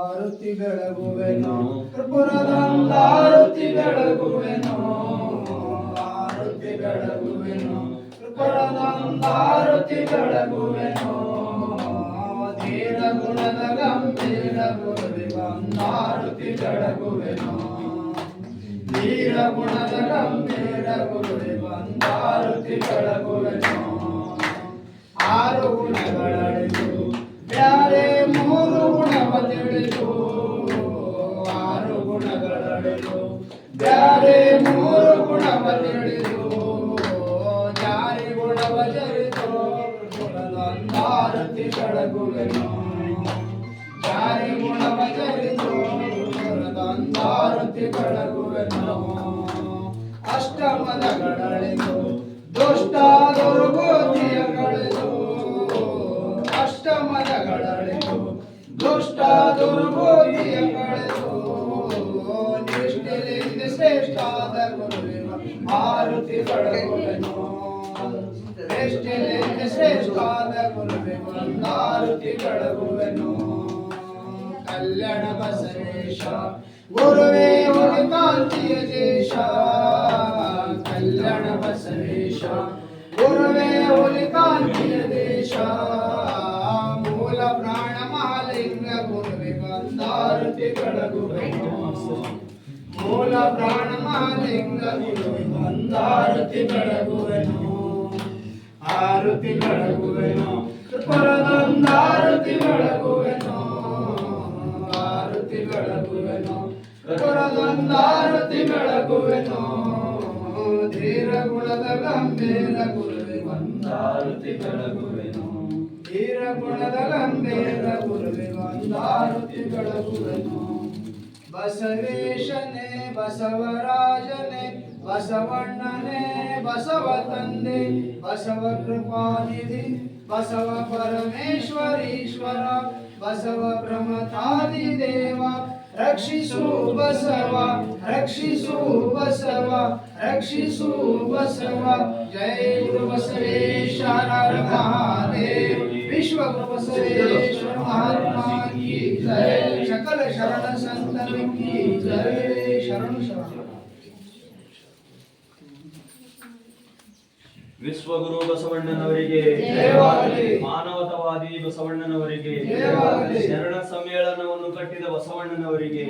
ಆರುತಿ ಬೆಳಗುವೆನು. ಆರುತಿ ಬೆಳಗುವೆನು. ಆರುತಿ ಬೆಳಗುವೆನು. ಆರುತಿ ಬೆಳಗುವೆನು. ಧೀರ ಗುಣದ ಗಂಭೀರ ಗುರುವಿ ಬಂದಾರುತಿ ಬೆಳಗುವೆನು. ಧೀರ ಗುಣದ ಗಂಭೀರ ಗುರುವಿ ಬ್ಯಾರೆ ಮೂರು ಗುಣವ ತಿಳಿದು ಜಾರಿ ಗುಣವ ಜರಿದು ಗುಣದಂದಾರತಿ ಬೆಳಗುವೆನು. ಜಾರಿ ಗುಣವ ಜರಿದು ಗುಣದಂದಾರತಿ ಬೆಳಗುವೆನು. ಅಷ್ಟಮದಗಳಳಿದು ದುಷ್ಟ ದುರ್ಗೋತಿಯ ಕಳೆದು ಅಷ್ಟಮದಗಳಳಿದು ದುಷ್ಟ ದುರ್ಗೋತಿಯ ಕಳೆದು ಮಾರುತಿ ಬೆಳಗುವೆನು ನಿಷ್ಠೆಯಿಂದ ಶ್ರೇಷ್ಠಾದ ಗುರುವಿನ ಮಾರುತಿ ಬೆಳಗುವೆನು ಕಲ್ಯಾಣ ಬಸವೇಶ, ಗುರುವೇ ಕಾಂತಿಯ ದೇಶ. ಕಲ್ಯಾಣ ಬಸವೇಶ, ಗುರುವೇ ಕಾಂತಿಯ ದೇಶ. ಮೂಲ ಪ್ರಾಣ ಮಹಾಲಿಂಗ ಗುರುವೆ ಬಂದಾರುತಿ ಬೆಳಗುವೆನು ಮೂಲ ಪ್ರಾಣ ಮಾಲಿಂಗ ಒಂದಾರುತಿ ಬೆಳಗುವೆನು. ಆರುತಿ ಬೆಳಗುವೆನು. ಪರದೊಂದಾರುತಿ ಬೆಳಗುವೆನು. ಆರುತಿ ಬೆಳಗುವೆನು. ಪರದೊಂದಾರುತಿ ಬೆಳಗುವೆನು. ಧೀರ ಗುಣದ ಗಂಭೀರ ಗುರುವೆ. ಒಂದಾರುತಿ ಬೆಳಗುವೆನು. ಧೀರ ಗುಣದ ಗಂಭೀರ ಗುರುವೆ. ಒಂದಾರುತಿ ಬೆಳಗುವೆನು. ಬಸವೇಶನೆ, ಬಸವರಾಜನೆ, ಬಸವಣ್ಣನೆ ಬಸವ ತಂದೆ ಬಸವ ಕೃಪಾನಿಧಿ, ಬಸವ ಪರಮೇಶ್ವರೀಶ್ವರ, ಬಸವ ಪ್ರಮಥಾದಿ ದೇವ, ರಕ್ಷಿಸು ಬಸವ ರಕ್ಷಿಸು ಬಸವ ರಕ್ಷಿಸು ಬಸವ ಜಯ ಗುರು ಬಸವೇಶ್ವರ ಮಹಾದೇವ, ವಿಶ್ವ ಗುರು ಬಸವೇಶ್ವರ ಮಹಾತ್ಮ ಜಯ ಸಕಲ ಶರಣ ವಿಶ್ವಗುರು ಬಸವಣ್ಣನವರಿಗೆ ಮಾನವತವಾದಿ ಬಸವಣ್ಣನವರಿಗೆ ಶರಣ ಸಮ್ಮೇಳನವನ್ನು ಕಟ್ಟಿದ ಬಸವಣ್ಣನವರಿಗೆ